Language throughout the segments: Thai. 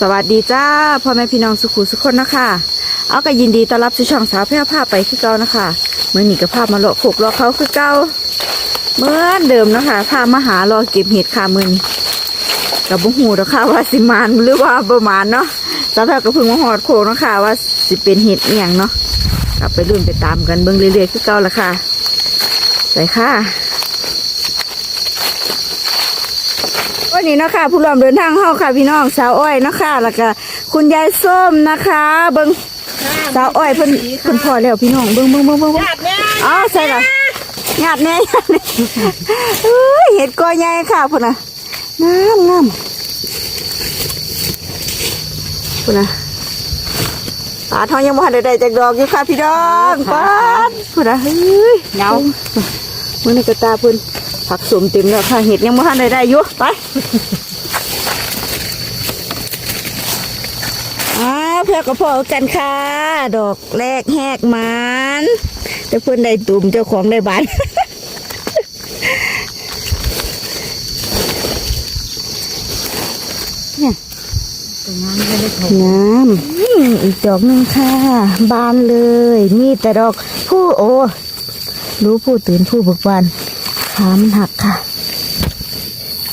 สวัสดีจ้าพ่อแม่พี่น้องสุขุสุขคนนะคะเอาก็ยินดีต้อนรับสู่ช่องสาวแพร่ผ้าไปคือเก่านะคะเมื่อนี้ก็ภาพมาเลาะโขกเลาะเขาคือเก่าเหมือนเดิมนะคะพามาหารอเก็บเห็ดค่ะมือนี้กับบุ้งหูนะคะว่าสิมานหรือว่าประมาณเนาะสาวแพร่ก็เพิ่งมาหอดโขกนะคะว่าสิเป็นเห็ดเอียงเนาะกลับไปรุ่นไปตามกันเบิ่งเรื่อยๆคือเก่าละค่ะใส่ค่ะ วันนี้เนาะคะผู้ร่วมเดินทางเฮาค่ะพี่น้องสาวอ้อยเนาะคะแล้วก็คุณยายส้มนะคะ เบิ่งสาวอ้อยเพิ่นเพิ่นพอแล้วพี่น้องเบิ่งเบิ่งเบิ่งเบิ่งเบิ่งอ๋อใส่ละหยาดแน่หยาดแน่เอ้ยเห็ดกอใหญ่ค่ะพุ่นน่ะงามงามพุ่นน่ะปาทองยังบ่ทันได้ได้จากดอกอยู่ค่ะพี่น้องปาดพุ่นน่ะเฮ้ยเงา มื้อนี้ก็ตาเพิ่นผักสมเต็มแล้วค่ะเห็ดยังบ่ทันได้ได้อยู่ไปอ้าเพื่อก็พอกันค่ะ ดอกแรกแหกมันแต่เพื่อนได้ตุ่มเจ้าของได้บานเนี่ยงามอืมอีกดอกหนึ่งค่ะ บานเลย มีแต่ดอกผู้โอ รู้ผู้ตื่นผู้เบิกบานขามันหักค่ะ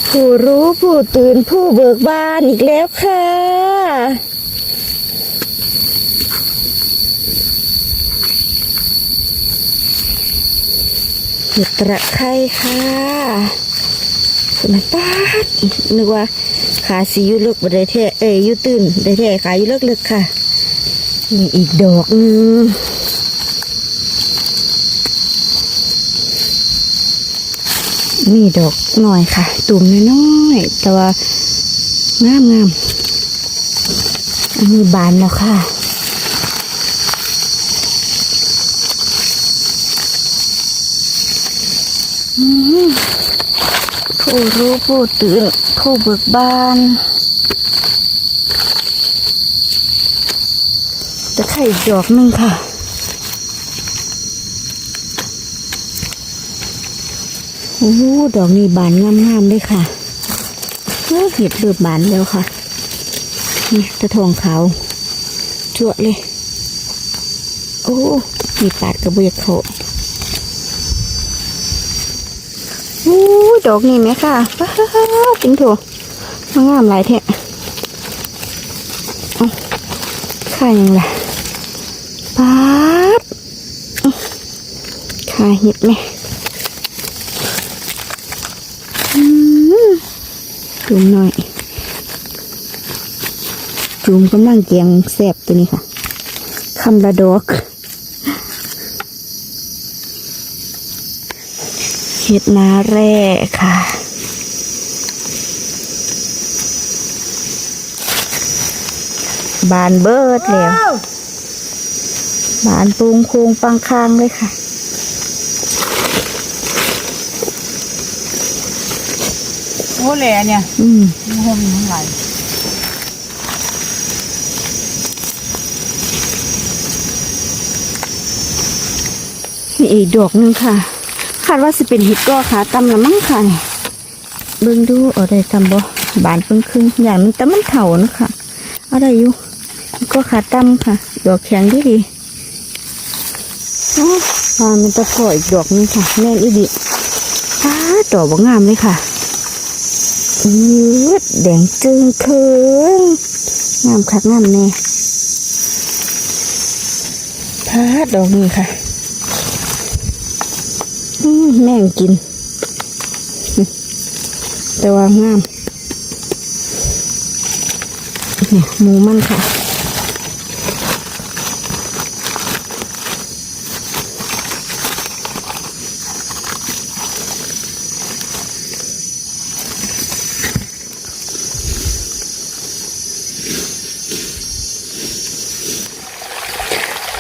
ผู้รู้ผู้ตื่นผู้เบิกบานอีกแล้วค่ะ เห็ดตะไคร้ค่ะคุณป้าดนึกว่าขาสียุลึกบ่ได้แท้เอ้ยยุตื่นได้แท้ขายุลึกลึกๆค่ะนี่อีกดอกนึง นี่ดอกหน่อยค่ะ ตุ่มน้อยๆแต่ว่างามงามอันนี้บานแล้วค่ะผู้รู้ผู้ตื่น ผู้เบิกบานตะไคร่ดอกหนึ่งค่ะ โอ้โหดอกนี้บานงามๆเลยค่ะโอ้เห็ดเบิบบานแล้วค่ะ นี่ตะทองขาวจั่วเลย โอ้มีปาดกระเบียกเขาอู้ดอกนี่ไหมค่ะป้าเป็นถั่วมางามหลายแท้เอาค่ายังล่ะป๊าดค่าเห็ดไหมอืม จุ่มหน่อย จุ่มกำลังเกียงแสบตัวนี้ค่ะคำละดอกเห็ดนาแร่ค่ะบานเบิดแล้วบานปูงคูงปังคางเลยค่ะ โอ้แหล่เนี่ยอืมมันหอมทั้งหลายมีอีกดอกหนึ่งค่ะคาดว่าจะเป็นเห็ดก็ขาตำละมั้งค่ะนี่เบิ่งดูเอาได้ตำบ่บานเพิ่งครึ่งอย่างมันแต่มันเถานะคะเอาได้อยู่ก็ขาตำค่ะ ดอกแข็งดีดีๆอ๋อวามันจะพออีกดอกหนึงค่ะแม่นอีดีอ้าดอกบ่งามเลยค่ะ ยืดแดงจึงเคืองงามคักงามแน่พาดดอกนี้ค่ะอืมแม่งกิน แต่ว่างามเนี่ยหมูมันค่ะ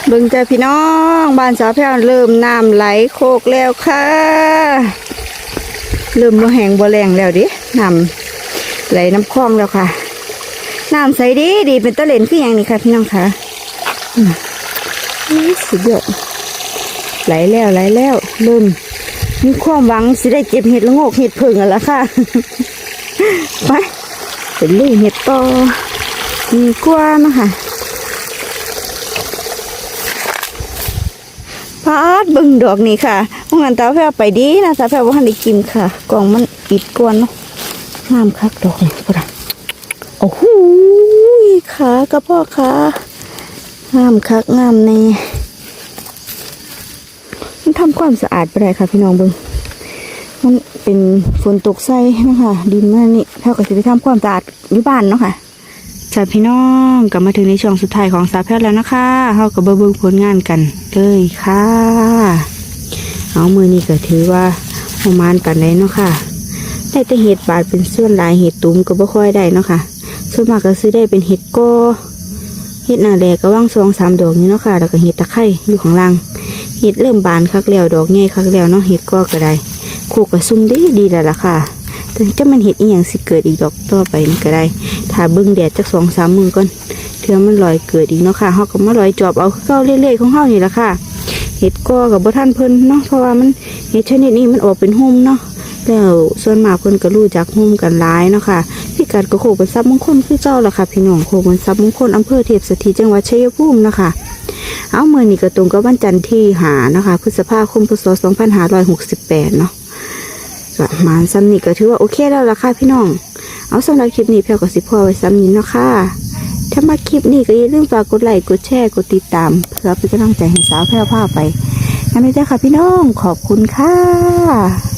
เบิ่งจ้าพี่น้องบ้านสาวแพรวเริ่มน้ำไหลโคกแล้วค่ะ เริ่มบ่แหงบ่แรงแล้วดิน้ำไหลน้ำคลองแล้วค่ะน้ำใสดีดีเป็นตะเลนคืออย่างนี้ค่ะพี่น้องค่ะนี่สุดยอดไหลแล้วไหลแล้วเริ่มมีความหวังสิได้เก็บเห็ดละโงกเห็ดผึ่งกันล้วค่ะไปเป็นลุยเห็ดต่อปีกว่านะคะ พาดบิ่งดอกนี่ค่ะพวกงานตาแพรไปดีนะตาแพรว่าทันได้กินค่ะ กล่องมันปิดกวนเนาะงามคักดอกนี่พุ่นน่ะโอ้โหขากระเพาะขางามคักงามแน่มันทำความสะอาดไปได้ค่ะ พี่น้องบิ่งมันเป็นฝนตกใส่นะคะดินมันนี่เท่ากับจะไปทำความสะอาดอยู่บ้านเนาะค่ะ จ้าพี่น้องกลับมาถึงในช่วงสุดท้ายของสาแพทย์แล้วนะคะเรากับเบิ่งผลงานกันเลยค่ะ เอามือนี้ก็ถือว่าประมาณปันไดเนาะค่ะได้แต่เห็ดบาดเป็นส่วนหลายเห็ดตุ้มก็บ่ค่อยได้เนาะค่ะ ส่วนมากก็ซื้อได้เป็นเห็ดกเห็ดหน้าแดกก็ว่างสองสามดอกนี้เนาะค่ะ แล้วก็เห็ดตะไคร้อยู่ข้างล่างเห็ดเริ่มบานคักแล้วดอกใหญ่คักแล้วเนาะเห็ดก็ก็ได้คู่กับซุ่มดีดีแล้วล่ะค่ะ แต่จะมันเห็ดอีหยังสิเกิดอีกดอกต่อไปนี่ก็ได้ถ้าเบิ่งแดดจักสองสามมือก่อนเทื่อมันลอยเกิดอีกเนาะค่ะเฮาก็มาลอยจอบเอาเก่าเรื่อยๆของเฮานี่ละค่ะเห็ดก็กับบ่ท่านเพิ่นเนาะเพราะว่ามันเห็ดชนิดนี้มันออกเป็นหุ่มเนาะแล้วส่วนมากเพิ่นก็รู้จักหุ่มกันหลายเนาะค่ะพี่กัดก็โคกเป็นทรัพย์มงคลคือเจ้าล่ะค่ะพี่น้องโคกเป็นทรัพย์มงคลอำเภอเทพสถิตจังหวัดชัยภูมินะคะเอาเมื่อนี้ก็ตรงกับวันจันทร์ที่หานะคะพฤษภาคมพศ2568 เนาะ ก็มาซ้ำนี่ก็ถือว่าโอเคแล้วล่ะค่ะพี่น้อง เอาสำหรับคลิปนี้เพียวกับสิพ่อไว้ซ้ำนี้เนาะค่ะถ้ามาคลิปนี้ก็อย่าลืมฝากกดไลค์กดแชร์กดติดตามเพื่อเป็นกำลังใจให้สาวแพร่วผ้าไปงั้นไม่ได้ค่ะพี่น้องขอบคุณค่ะ